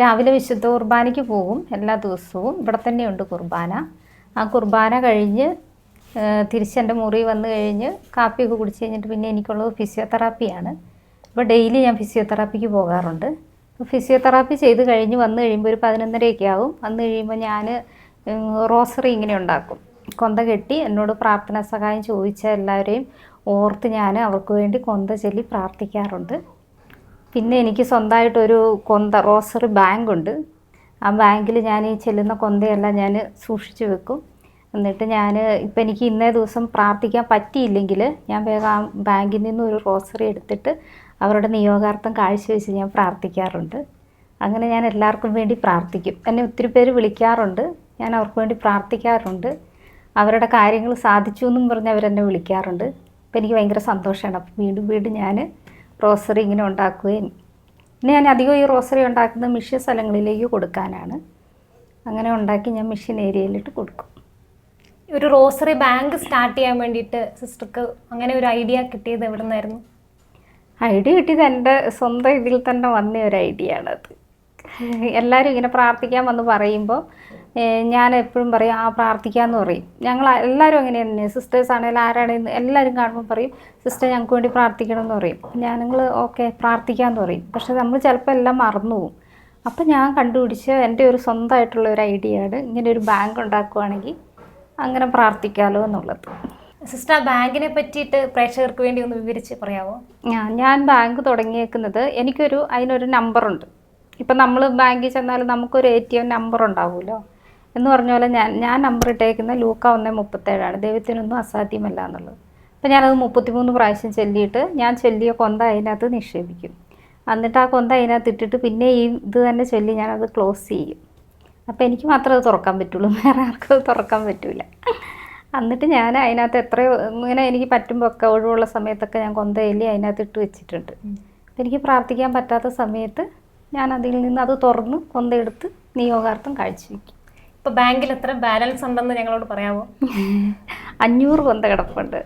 രാവിലെ വിശുദ്ധ കുർബാനയ്ക്ക് പോകും എല്ലാ ദിവസവും. ഇവിടെ തന്നെയുണ്ട് കുർബാന. ആ കുർബാന കഴിഞ്ഞ് തിരിച്ചെന്റെ മുറി വന്നു കഴിഞ്ഞ് കാപ്പിയൊക്കെ കുടിച്ച് കഴിഞ്ഞിട്ട് പിന്നെ എനിക്കുള്ളത് ഫിസിയോതെറാപ്പിയാണ്. അപ്പോൾ ഡെയിലി ഞാൻ ഫിസിയോതെറാപ്പിക്ക് പോകാറുണ്ട്. ഫിസിയോതെറാപ്പി ചെയ്ത് കഴിഞ്ഞ് വന്നു കഴിയുമ്പോൾ ഒരു പതിനൊന്നരയൊക്കെ ആവും. വന്നു കഴിയുമ്പോൾ ഞാൻ റോസറി ഇങ്ങനെ ഉണ്ടാക്കും. കൊന്ത കെട്ടി എന്നോട് പ്രാർത്ഥനാ സഹായം ചോദിച്ച എല്ലാവരെയും ഓർത്ത് ഞാൻ അവർക്ക് വേണ്ടി കൊന്ത ചൊല്ലി പ്രാർത്ഥിക്കാറുണ്ട്. പിന്നെ എനിക്ക് സ്വന്തമായിട്ടൊരു കൊന്ത റോസറി ബാങ്കുണ്ട്. ആ ബാങ്കിൽ ഞാൻ ഈ ചെല്ലുന്ന കൊന്തയെല്ലാം ഞാൻ സൂക്ഷിച്ചു വെക്കും. എന്നിട്ട് ഞാൻ ഇപ്പം എനിക്ക് ഇന്നേ ദിവസം പ്രാർത്ഥിക്കാൻ പറ്റിയില്ലെങ്കിൽ ഞാൻ വേഗം ആ ബാങ്കിൽ നിന്ന് ഒരു റോസറി എടുത്തിട്ട് അവരുടെ നിയോഗാർത്ഥം കാഴ്ചവെച്ച് ഞാൻ പ്രാർത്ഥിക്കാറുണ്ട്. അങ്ങനെ ഞാൻ എല്ലാവർക്കും വേണ്ടി പ്രാർത്ഥിക്കും. എന്നെ ഒത്തിരി പേര് വിളിക്കാറുണ്ട്. ഞാൻ അവർക്ക് വേണ്ടി പ്രാർത്ഥിക്കാറുണ്ട്. അവരുടെ കാര്യങ്ങൾ സാധിച്ചു എന്നും പറഞ്ഞ് അവരെന്നെ വിളിക്കാറുണ്ട്. അപ്പം എനിക്ക് ഭയങ്കര സന്തോഷമാണ്. അപ്പം വീണ്ടും വീണ്ടും ഞാൻ റോസറി ഇങ്ങനെ ഉണ്ടാക്കുകയും പിന്നെ ഞാൻ അധികം ഈ റോസറി ഉണ്ടാക്കുന്നത് മിഷ്യൻ സ്ഥലങ്ങളിലേക്ക് കൊടുക്കാനാണ്. അങ്ങനെ ഉണ്ടാക്കി ഞാൻ മിഷ്യൻ ഏരിയയിലിട്ട് കൊടുക്കും. ഒരു റോസറി ബാങ്ക് സ്റ്റാർട്ട് ചെയ്യാൻ വേണ്ടിയിട്ട് സിസ്റ്റർക്ക് അങ്ങനെ ഒരു ഐഡിയ കിട്ടിയത് എവിടെ നിന്നായിരുന്നു ഐഡിയ കിട്ടിയത് എന്റെ സ്വന്തം ഇതിൽ തന്നെ വന്ന ഒരു ഐഡിയ ആണത് എല്ലാവരും ഇങ്ങനെ പ്രാർത്ഥിക്കാൻ വന്ന് പറയുമ്പോൾ ഞാൻ എപ്പോഴും പറയും ആ പ്രാർത്ഥിക്കാമെന്ന് പറയും. ഞങ്ങൾ എല്ലാവരും അങ്ങനെ തന്നെ സിസ്റ്റേഴ്സ് ആണെങ്കിലും ആരാണെങ്കിലും എല്ലാവരും കാണുമ്പോൾ പറയും സിസ്റ്റർ ഞങ്ങൾക്ക് വേണ്ടി പ്രാർത്ഥിക്കണം എന്ന് പറയും. ഞാൻ നിങ്ങൾ ഓക്കെ പ്രാർത്ഥിക്കാമെന്ന് പറയും. പക്ഷെ നമ്മൾ ചിലപ്പോൾ എല്ലാം മറന്നു പോകും. അപ്പം ഞാൻ കണ്ടുപിടിച്ച എന്റെ ഒരു സ്വന്തമായിട്ടുള്ള ഒരു ഐഡിയ ആണ് ഇങ്ങനെ ഒരു ബാങ്ക് ഉണ്ടാക്കുവാണെങ്കിൽ അങ്ങനെ പ്രാർത്ഥിക്കാമല്ലോ എന്നുള്ളത്. സിസ്റ്റർ ആ ബാങ്കിനെ പറ്റിയിട്ട് പ്രേക്ഷകർക്ക് വേണ്ടി ഒന്ന് വിവരിച്ച് പറയാമോ ഞാൻ ബാങ്ക് തുടങ്ങിയേക്കുന്നത് എനിക്കൊരു അതിനൊരു നമ്പറുണ്ട് ഇപ്പം നമ്മൾ ബാങ്കിൽ ചെന്നാൽ നമുക്കൊരു എ ടി എം നമ്പർ ഉണ്ടാവുമല്ലോ. എന്ന് പറഞ്ഞ പോലെ ഞാൻ ഞാൻ നമ്പർ ഇട്ടേക്കുന്ന ലൂക്ക ഒന്ന് മുപ്പത്തേഴാണ്. ദൈവത്തിനൊന്നും അസാധ്യമല്ല എന്നുള്ളത്. അപ്പം ഞാനത് മുപ്പത്തിമൂന്ന് പ്രാവശ്യം ചൊല്ലിയിട്ട് ഞാൻ ചൊല്ലിയ കൊന്ത അതിനകത്ത് നിക്ഷേപിക്കും. എന്നിട്ട് ആ കൊന്ത അതിനകത്ത് ഇട്ടിട്ട് പിന്നെ ഈ ഇത് തന്നെ ചൊല്ലി ഞാനത് ക്ലോസ് ചെയ്യും. അപ്പോൾ എനിക്ക് മാത്രമേ അത് തുറക്കാൻ പറ്റുള്ളൂ. വേറെ ആർക്കും അത് തുറക്കാൻ പറ്റില്ല എന്നിട്ട് ഞാൻ അതിനകത്ത് എത്രയോ ഇങ്ങനെ എനിക്ക് പറ്റുമ്പോൾ ഒക്കെ ഒഴിവുള്ള സമയത്തൊക്കെ ഞാൻ കൊന്ത എല്ലി അതിനകത്ത് ഇട്ട് വെച്ചിട്ടുണ്ട്. അപ്പം എനിക്ക് പ്രാർത്ഥിക്കാൻ പറ്റാത്ത സമയത്ത് ഞാൻ അതിൽ നിന്ന് അത് തുറന്ന് കൊന്തയെടുത്ത് നിയോഗാർത്ഥം കാഴ്ചവെക്കും. ഇപ്പൊ ബാങ്കിൽ എത്ര ബാലൻസ് ഉണ്ടെന്ന് ഞങ്ങളോട് പറയാമോ അഞ്ഞൂറ് കൊന്ത കിടപ്പുണ്ട്.